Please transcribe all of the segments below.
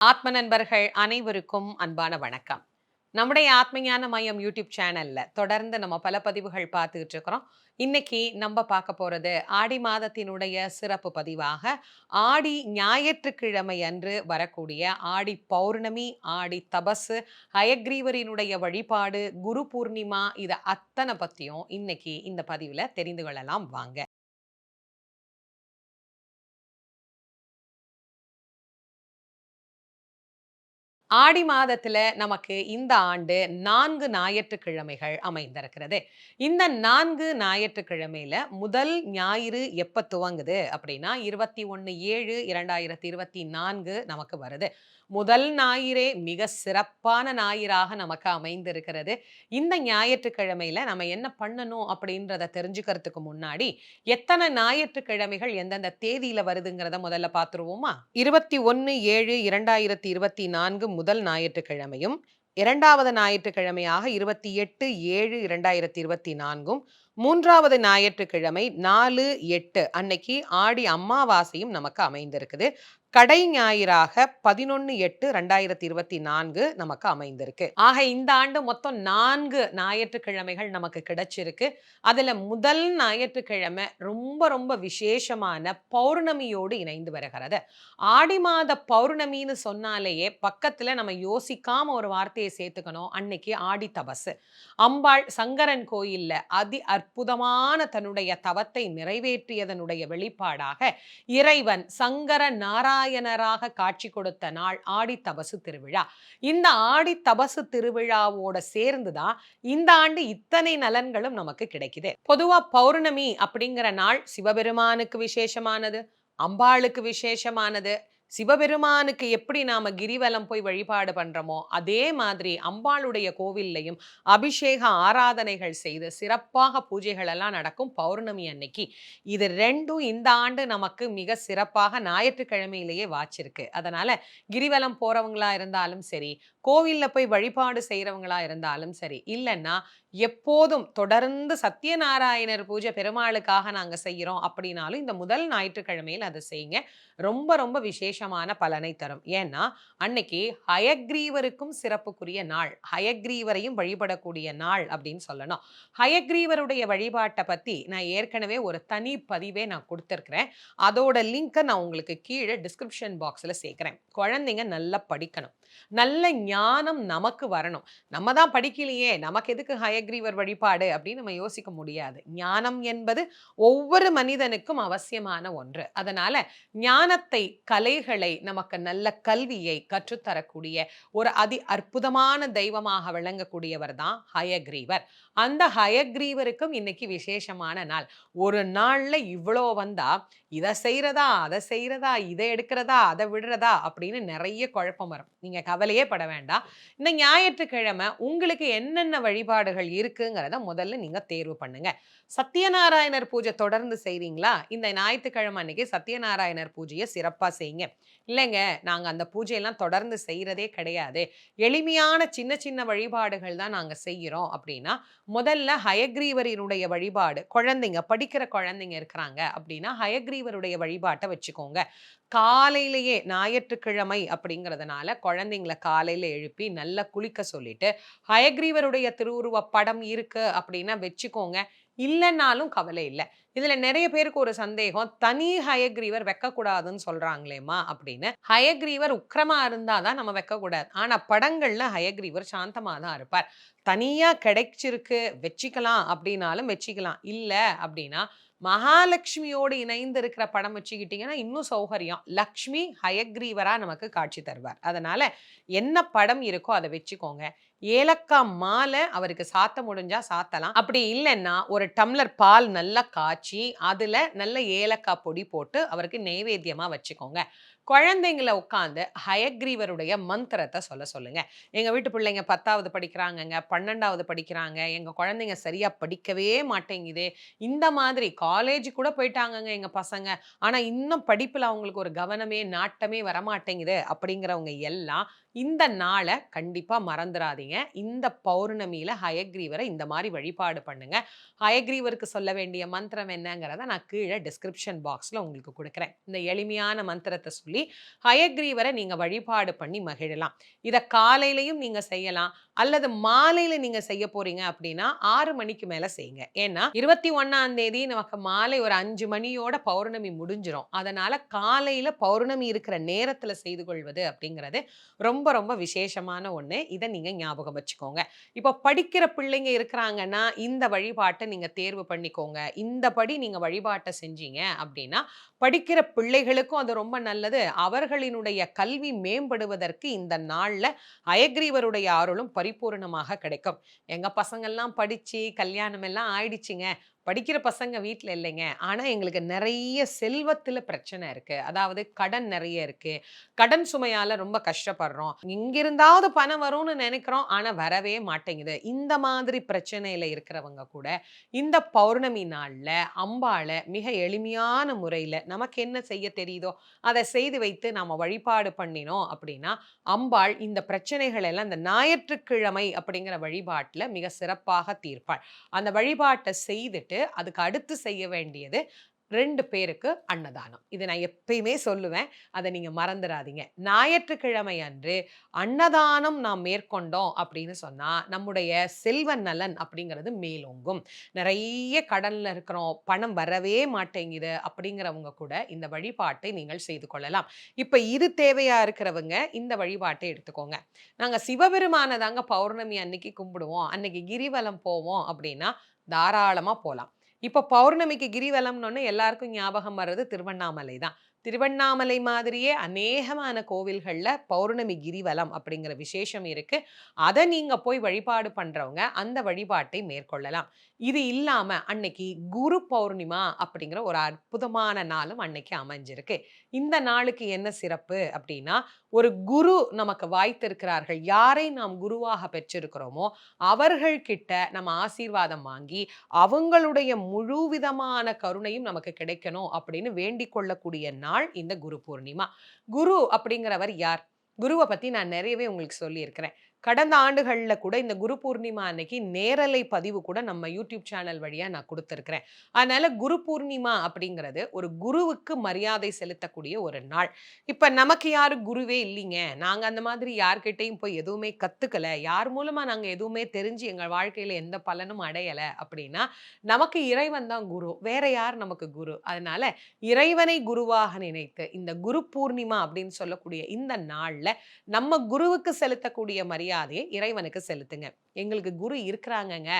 ஆத்ம நண்பர்கள் அனைவருக்கும் அன்பான வணக்கம். நம்முடைய ஆத்மஞான மையம் யூடியூப் சேனல்ல தொடர்ந்து நம்ம பல பதிவுகள் பார்த்துக்கிட்டு இருக்கிறோம். இன்னைக்கு நம்ம பார்க்க போறது ஆடி மாதத்தினுடைய சிறப்பு பதிவாக ஆடி ஞாயிற்றுக்கிழமை அன்று வரக்கூடிய ஆடி பௌர்ணமி ஆடி தபசு ஹயக்ரீவரினுடைய வழிபாடு குரு பூர்ணிமா இதை அத்தனை பத்தியும் இன்னைக்கு இந்த பதிவுல தெரிந்து கொள்ளலாம். வாங்க. ஆடி மாதத்துல நமக்கு இந்த ஆண்டு நான்கு ஞாயிற்றுக்கிழமைகள் அமைந்திருக்கிறது. இந்த நான்கு ஞாயிற்றுக்கிழமையில முதல் ஞாயிறு எப்ப துவங்குது அப்படின்னா இருபத்தி ஒன்று ஏழு இரண்டாயிரத்தி இருபத்தி நான்கு நமக்கு வருது. முதல் ஞாயிறே மிக சிறப்பான ஞாயிறாக நமக்கு அமைந்திருக்கிறது. இந்த ஞாயிற்றுக்கிழமையில நம்ம என்ன பண்ணணும் அப்படின்றத தெரிஞ்சுக்கிறதுக்கு முன்னாடி எத்தனை ஞாயிற்றுக்கிழமைகள் எந்தெந்த தேதியில வருதுங்கிறத முதல்ல பார்த்துருவோமா இருபத்தி ஒன்று ஏழு இரண்டாயிரத்தி இருபத்தி நான்கு முதல் ஞாயிற்றுக்கிழமையும் இரண்டாவது ஞாயிற்றுக்கிழமையாக இருபத்தி எட்டு ஏழு இரண்டாயிரத்தி இருபத்தி நான்கும் மூன்றாவது ஞாயிற்றுக்கிழமை நாலு எட்டு அன்னைக்கு ஆடி அம்மாவாசையும் நமக்கு அமைந்திருக்குது. கடை ஞாயிறாக பதினொன்று எட்டு ரெண்டாயிரத்தி இருபத்தி நான்கு நமக்கு அமைந்திருக்கு. ஆக இந்த ஆண்டு மொத்தம் நான்கு ஞாயிற்றுக்கிழமைகள் நமக்கு கிடைச்சிருக்கு. அதுல முதல் ஞாயிற்றுக்கிழமை ரொம்ப ரொம்ப விசேஷமான பௌர்ணமியோடு இணைந்து வருகிறது. ஆடி மாத பௌர்ணமின்னு சொன்னாலேயே பக்கத்துல நம்ம யோசிக்காம ஒரு வார்த்தையை சேர்த்துக்கணும். அன்னைக்கு ஆடி தபசு. அம்பாள் சங்கரன் கோயில்ல அதி அற்புதமான தன்னுடைய தவத்தை நிறைவேற்றியதனுடைய வெளிப்பாடாக இறைவன் சங்கர நாரா நாராயணராக காட்சி கொடுத்த நாள் ஆடி தபசு திருவிழா. இந்த ஆடி தபசு திருவிழாவோட சேர்ந்துதான் இந்த ஆண்டு இத்தனை நலன்களும் நமக்கு கிடைக்குது. பொதுவா பௌர்ணமி அப்படிங்கிற நாள் சிவபெருமானுக்கு விசேஷமானது அம்பாளுக்கு விசேஷமானது சிவபெருமானுக்கு எப்படி நாம கிரிவலம் போய் வழிபாடு பண்றோமோ அதே மாதிரி அம்பாளுடைய கோவில்லையும் அபிஷேக ஆராதனைகள் செய்து சிறப்பாக பூஜைகள் எல்லாம் நடக்கும் பௌர்ணமி அன்னைக்கு. இது ரெண்டும் இந்த ஆண்டு நமக்கு மிக சிறப்பாக ஞாயிற்றுக்கிழமையிலேயே வாச்சிருக்கு. அதனால கிரிவலம் போறவங்களா இருந்தாலும் சரி கோவில்ல போய் வழிபாடு செய்யறவங்களா இருந்தாலும் சரி இல்லைன்னா எப்போதும் தொடர்ந்து சத்யநாராயணர் பூஜை பெருமாளுக்காக நாங்கள் செய்கிறோம் அப்படின்னாலும் இந்த முதல் ஞாயிற்றுக்கிழமையில் அதை செய்யுங்க. ரொம்ப ரொம்ப விசேஷமான பலனை தரும். ஏன்னா அன்னைக்கு ஹயக்ரீவருக்கும் சிறப்புக்குரிய நாள். ஹயக்ரீவரையும் வழிபடக்கூடிய நாள் அப்படின்னு சொல்லணும். ஹயக்ரீவருடைய வழிபாட்டை பற்றி நான் ஏற்கனவே ஒரு தனி பதிவே நான் கொடுத்துருக்குறேன். அதோட லிங்கை நான் உங்களுக்கு கீழே டிஸ்கிரிப்ஷன் பாக்ஸில் சேர்க்குறேன். குழந்தைங்க நல்லா படிக்கணும். நல்ல ஞானம் நமக்கு வரணும். நம்ம தான் படிக்கலையே நமக்கு எதுக்கு ஹயக்ரீவர் வழிபாடு அப்படின்னு நம்ம யோசிக்க முடியாது. ஞானம் என்பது ஒவ்வொரு மனிதனுக்கும் அவசியமான ஒன்று. அதனால ஞானத்தை கலைகளை நமக்கு நல்ல கல்வியை கற்றுத்தரக்கூடிய ஒரு அதி அற்புதமான தெய்வமாக விளங்கக்கூடியவர் தான் ஹயக்ரீவர் அந்த ஹயக்ரீவருக்கும் இன்னைக்கு விசேஷமான நாள். ஒரு நாள்ல இவ்வளோ வந்தா இதை செய்யறதா அதை செய்யறதா இதை எடுக்கிறதா அதை விடுறதா அப்படின்னு நிறைய குழப்பம் வரும். நீங்கள் கவலையே பட வேண்டாம். இந்த ஞாயிற்றுக்கிழமை உங்களுக்கு என்னென்ன வழிபாடுகள் இருக்குங்கிறத முதல்ல நீங்க தேர்வு பண்ணுங்க. சத்யநாராயணர் பூஜை தொடர்ந்து செய்கிறீங்களா இந்த ஞாயிற்றுக்கிழமை அன்னைக்கு சத்யநாராயணர் பூஜையை சிறப்பாக செய்யுங்க. இல்லைங்க நாங்கள் அந்த பூஜையெல்லாம் தொடர்ந்து செய்கிறதே கிடையாது. எளிமையான சின்ன சின்ன வழிபாடுகள் தான் நாங்கள் செய்கிறோம் அப்படின்னா முதல்ல ஹயக்ரீவரினுடைய வழிபாடு குழந்தைங்க படிக்கிற குழந்தைங்க இருக்கிறாங்க அப்படின்னா ஹயக்ரீவருடைய வழிபாட்டை வச்சுக்கோங்க. காலையிலேயே ஞாயிற்றுக்கிழமை அப்படிங்கிறதுனால குழந்தைங்கள காலையில் எழுப்பி நல்லா குளிக்க சொல்லிட்டு ஹயக்ரீவருடைய திருவுருவ படம் இருக்கு அப்படின்னா வச்சுக்கோங்க. இல்லைன்னாலும் கவலை இல்லை. இதில் நிறைய பேருக்கு ஒரு சந்தேகம் தனி ஹயக்ரீவர் வைக்கக்கூடாதுன்னு சொல்றாங்களேம்மா அப்படின்னு. ஹயக்ரீவர் இருந்தால் தான் நம்ம வைக்கக்கூடாது. ஆனால் படங்கள்ல ஹயக்ரீவர் சாந்தமாக தான் இருப்பார். தனியாக கிடைச்சிருக்கு வச்சுக்கலாம் அப்படின்னாலும் வச்சுக்கலாம். இல்லை அப்படின்னா மகாலட்சுமியோடு இணைந்து இருக்கிற படம் வச்சுக்கிட்டிங்கன்னா இன்னும் சௌகரியம். லக்ஷ்மி ஹயக்ரீவராக நமக்கு காட்சி தருவார். அதனால் என்ன படம் இருக்கோ அதை வச்சுக்கோங்க. ஏலக்காய் மாலை அவருக்கு சாத்த முடிஞ்சா சாத்தலாம். அப்படி இல்லைன்னா ஒரு டம்ளர் பால் நல்லா காய்ச்சி அதுல நல்ல ஏலக்காய் பொடி போட்டு அவருக்கு நெய்வேத்தியமா வச்சுக்கோங்க. குழந்தைங்களை உட்காந்து ஹயக்ரீவருடைய மந்திரத்தை சொல்ல சொல்லுங்க. எங்க வீட்டு பிள்ளைங்க பத்தாவது படிக்கிறாங்கங்க பன்னெண்டாவது படிக்கிறாங்க எங்க குழந்தைங்க சரியா படிக்கவே மாட்டேங்குது. இந்த மாதிரி காலேஜ் கூட போயிட்டாங்கங்க எங்க பசங்க. ஆனா இன்னும் படிப்புல அவங்களுக்கு ஒரு கவனமே நாட்டமே வரமாட்டேங்குது அப்படிங்கிறவங்க எல்லாம் இந்த நாளை கண்டிப்பாக மறந்துடாதீங்க இந்த பௌர்ணமியில ஹயக்ரீவரை இந்த மாதிரி வழிபாடு பண்ணுங்க. ஹயக்ரீவருக்கு சொல்ல வேண்டிய மந்திரம் என்னங்கிறத நான் கீழே டிஸ்கிரிப்ஷன் பாக்ஸில் உங்களுக்கு கொடுக்குறேன். இந்த எளிமையான மந்திரத்தை சொல்லி ஹயக்ரீவரை நீங்கள் வழிபாடு பண்ணி மகிழலாம். இதை காலையிலையும் நீங்க செய்யலாம். அல்லது மாலையில நீங்க செய்ய போறீங்க அப்படின்னா ஆறு மணிக்கு மேல செய்யுங்க. ஏன்னா இருபத்தி ஒன்றாம் தேதி நமக்கு மாலை ஒரு அஞ்சு மணியோட பௌர்ணமி முடிஞ்சிடும் அதனால காலையில பௌர்ணமி இருக்கிற நேரத்துல செய்து கொள்வது அப்படிங்கிறது ரொம்ப ரொம்ப விசேஷமான ஒண்ணு. இதை நீங்க ஞாபகம் வச்சுக்கோங்க. இப்போ படிக்கிற பிள்ளைங்க இருக்கிறாங்கன்னா இந்த வழிபாட்டை நீங்க தேர்வு பண்ணிக்கோங்க. இந்த படி நீங்க வழிபாட்டை செஞ்சீங்க அப்படின்னா படிக்கிற பிள்ளைகளுக்கும் அது ரொம்ப நல்லது. அவர்களினுடைய கல்வி மேம்படுவதற்கு இந்த நாளில் அயக்ரீவருடைய அருளும் பரிபூர்ணமாக கிடைக்கும். எங்கள் பசங்கள்லாம் படித்து கல்யாணம் எல்லாம் ஆயிடுச்சுங்க. படிக்கிற பசங்க வீட்டில் இல்லைங்க. ஆனால் எங்களுக்கு நிறைய செல்வத்தில் பிரச்சனை இருக்கு. அதாவது கடன் நிறைய இருக்கு. கடன் சுமையால ரொம்ப கஷ்டப்படுறோம். இங்கிருந்தாவது பணம் வரும்னு நினைக்கிறோம். ஆனால் வரவே மாட்டேங்குது. இந்த மாதிரி பிரச்சனையில இருக்கிறவங்க கூட இந்த பௌர்ணமி நாளில் அம்பாளை மிக எளிமையான முறையில் நமக்கு என்ன செய்ய தெரியுதோ அதை செய்து வைத்து நாம வழிபாடு பண்ணினோம் அப்படின்னா அம்பாள் இந்த பிரச்சனைகள் எல்லாம் இந்த ஞாயிற்றுக்கிழமை அப்படிங்கிற வழிபாட்டில் மிக சிறப்பாக தீர்ப்பாள். அந்த வழிபாட்டை செய்துட்டு அதுக்கு அடுத்து செய்ய வேண்டியது ரெண்டு பேருக்கு அன்னதானம். இது நான் எப்பயுமே சொல்லுவேன். அதை நீங்க மறந்துடாதீங்க ஞாயிற்றுக்கிழமை அன்று அன்னதானம் நாம் மேற்கொண்டோம் அப்படின்னு சொன்னா நம்முடைய செல்வ நலன் அப்படிங்கிறது மேலோங்கும். நிறைய கடன்ல இருக்கிறோம் பணம் வரவே மாட்டேங்குது அப்படிங்கிறவங்க கூட இந்த வழிபாட்டை நீங்கள் செய்து கொள்ளலாம். இப்போ இது தேவையா இருக்கிறவங்க இந்த வழிபாட்டை எடுத்துக்கோங்க. நாங்க சிவபெருமானதாங்க பௌர்ணமி அன்னைக்கு கும்பிடுவோம். அன்னைக்கு கிரிவலம் போவோம் அப்படின்னா தாராளமாக போகலாம் இப்போ பௌர்ணமிக்கு கிரிவலம்னு எல்லாருக்கும் ஞாபகம் வர்றது திருவண்ணாமலை தான் திருவண்ணாமலை மாதிரியே அநேகமான கோவில்களில் பௌர்ணமி கிரிவலம் அப்படிங்கிற விசேஷம் இருக்கு. அதை நீங்கள் போய் வழிபாடு பண்ணுறவங்க அந்த வழிபாட்டை மேற்கொள்ளலாம். இது இல்லாமல் அன்னைக்கு குரு பௌர்ணிமா அப்படிங்கிற ஒரு அற்புதமான நாளும் அன்னைக்கு அமைஞ்சிருக்கு. இந்த நாளுக்கு என்ன சிறப்பு அப்படின்னா ஒரு குரு நமக்கு வாய்த்திருக்கிறார்கள். யாரை நாம் குருவாக பெற்றிருக்கிறோமோ அவர்கள் கிட்ட நம்ம ஆசீர்வாதம் வாங்கி அவங்களுடைய முழு விதமான கருணையும் நமக்கு கிடைக்கணும் அப்படின்னு வேண்டிக் கொள்ளக்கூடிய நாள் இந்த குரு பூர்ணிமா. குரு அப்படிங்கிறவர் யார்? குருவை பத்தி நான் நிறையவே உங்களுக்கு சொல்லியிருக்கிறேன். கடந்த ஆண்டுகளில் கூட இந்த குரு பூர்ணிமா அன்னைக்கு நேரலை பதிவு கூட நம்ம யூடியூப் சேனல் வழியாக நான் கொடுத்துருக்குறேன். அதனால் குரு பூர்ணிமா அப்படிங்கிறது ஒரு குருவுக்கு மரியாதை செலுத்தக்கூடிய ஒரு நாள். இப்போ நமக்கு யாரும் குருவே இல்லைங்க. நாங்கள் அந்த மாதிரி யார்கிட்டையும் போய் எதுவுமே கற்றுக்கலை யார் மூலமாக நாங்கள் எதுவுமே தெரிஞ்சு எங்கள் வாழ்க்கையில் எந்த பலனும் அடையலை அப்படின்னா நமக்கு இறைவன் தான் குரு. வேற யார் நமக்கு குரு? அதனால இறைவனை குருவாக நினைத்து இந்த குரு பூர்ணிமா அப்படின்னு சொல்லக்கூடிய இந்த நாளில் நம்ம குருவுக்கு செலுத்தக்கூடிய மரியாதை மரியாதையை இறைவனுக்கு செலுத்துங்க. எங்களுக்கு குரு இருக்கிறாங்கங்க.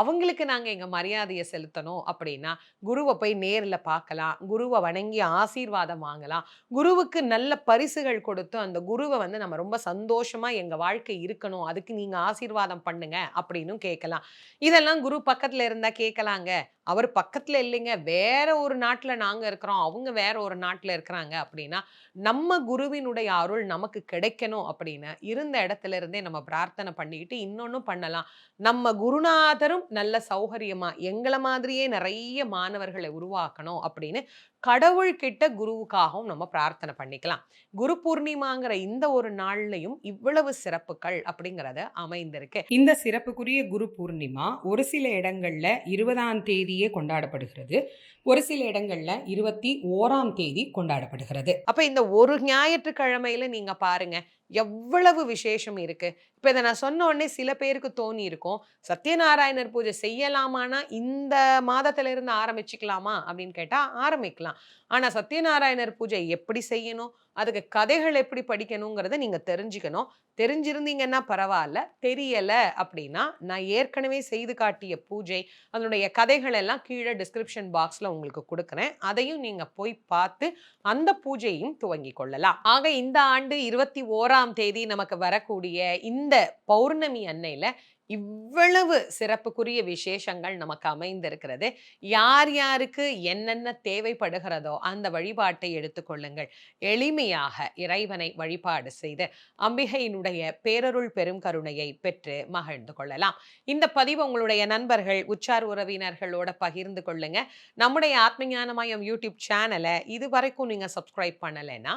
அவங்களுக்கு நாங்கள் எங்கள் மரியாதையை செலுத்தணும் அப்படின்னா குருவை போய் நேரில் பார்க்கலாம். குருவை வணங்கி ஆசீர்வாதம் வாங்கலாம். குருவுக்கு நல்ல பரிசுகள் கொடுத்து அந்த குருவை வந்து நம்ம ரொம்ப சந்தோஷமா எங்கள் வாழ்க்கை இருக்கணும். அதுக்கு நீங்கள் ஆசீர்வாதம் பண்ணுங்க அப்படின்னு கேட்கலாம். இதெல்லாம் குரு பக்கத்தில் இருந்தால் கேட்கலாங்க. அவர் பக்கத்தில் இல்லைங்க. வேற ஒரு நாட்டில் நாங்கள் இருக்கிறோம். அவங்க வேற ஒரு நாட்டில் இருக்கிறாங்க அப்படின்னா நம்ம குருவினுடைய அருள் நமக்கு கிடைக்கணும் அப்படின்னு இருந்த இடத்துல இருந்தே நம்ம பிரார்த்தனை பண்ணிக்கிட்டு இன்னொன்னும் பண்ணலாம். நம்ம குருநாதரும் நல்ல சௌகரியமா எங்களை மாதிரியே நிறைய மாணவர்களை உருவாக்கணும் அப்படின்னு கடவுள்கிட்ட குருவுக்காகவும் நம்ம பிரார்த்தனை பண்ணிக்கலாம். குரு பூர்ணிமாங்கிற இந்த ஒரு நாள்லையும் இவ்வளவு சிறப்புகள் அப்படிங்கறத அமைந்திருக்கு. இந்த சிறப்புக்குரிய குரு பூர்ணிமா ஒரு சில இடங்கள்ல இருபதாம் தேதியே கொண்டாடப்படுகிறது. ஒரு சில இடங்கள்ல இருபத்தி ஓராம் தேதி கொண்டாடப்படுகிறது. அப்ப இந்த ஒரு ஞாயிற்றுக்கிழமையில நீங்க பாருங்க எவ்வளவு விசேஷம் இருக்கு. இப்போ இதை நான் சொன்ன உடனே சில பேருக்கு தோணி இருக்கும். சத்யநாராயணர் பூஜை செய்யலாமானா இந்த மாதத்துல இருந்து ஆரம்பிச்சுக்கலாமா அப்படின்னு கேட்டா ஆரம்பிக்கலாம். ஆனா சத்யநாராயணர் பூஜை எப்படி செய்யணும்? அதுக்கு கதைகள் எப்படி படிக்கணுங்கிறத நீங்க தெரிஞ்சுக்கணும். தெரிஞ்சிருந்தீங்கன்னா பரவாயில்ல. தெரியல அப்படின்னா நான் ஏற்கனவே செய்து காட்டிய பூஜை அதனுடைய கதைகள் எல்லாம் கீழே டிஸ்கிரிப்ஷன் பாக்ஸ்ல உங்களுக்கு கொடுக்குறேன். அதையும் நீங்க போய் பார்த்து அந்த பூஜையும் துவங்கி கொள்ளலாம். ஆக இந்த ஆண்டு இருபத்தி ஓராம் தேதி நமக்கு வரக்கூடிய இந்த பௌர்ணமி அன்னையில இவ்வளவு சிறப்புக்குரிய விசேஷங்கள் நமக்கு அமைந்திருக்கிறது. யார் யாருக்கு என்னென்ன தேவைப்படுகிறதோ அந்த வழிபாட்டை எடுத்துக்கொள்ளுங்கள் எளிமையாக இறைவனை வழிபாடு செய்து அம்பிகையினுடைய பேரருள் பெரும் கருணையை பெற்று மகிழ்ந்து கொள்ளலாம். இந்த பதிவு உங்களுடைய நண்பர்கள் உச்சார் உறவினர்களோட பகிர்ந்து கொள்ளுங்க. நம்முடைய ஆத்மஞானமயம் யூடியூப் சேனலை இது வரைக்கும் நீங்க சப்ஸ்கிரைப் பண்ணலைன்னா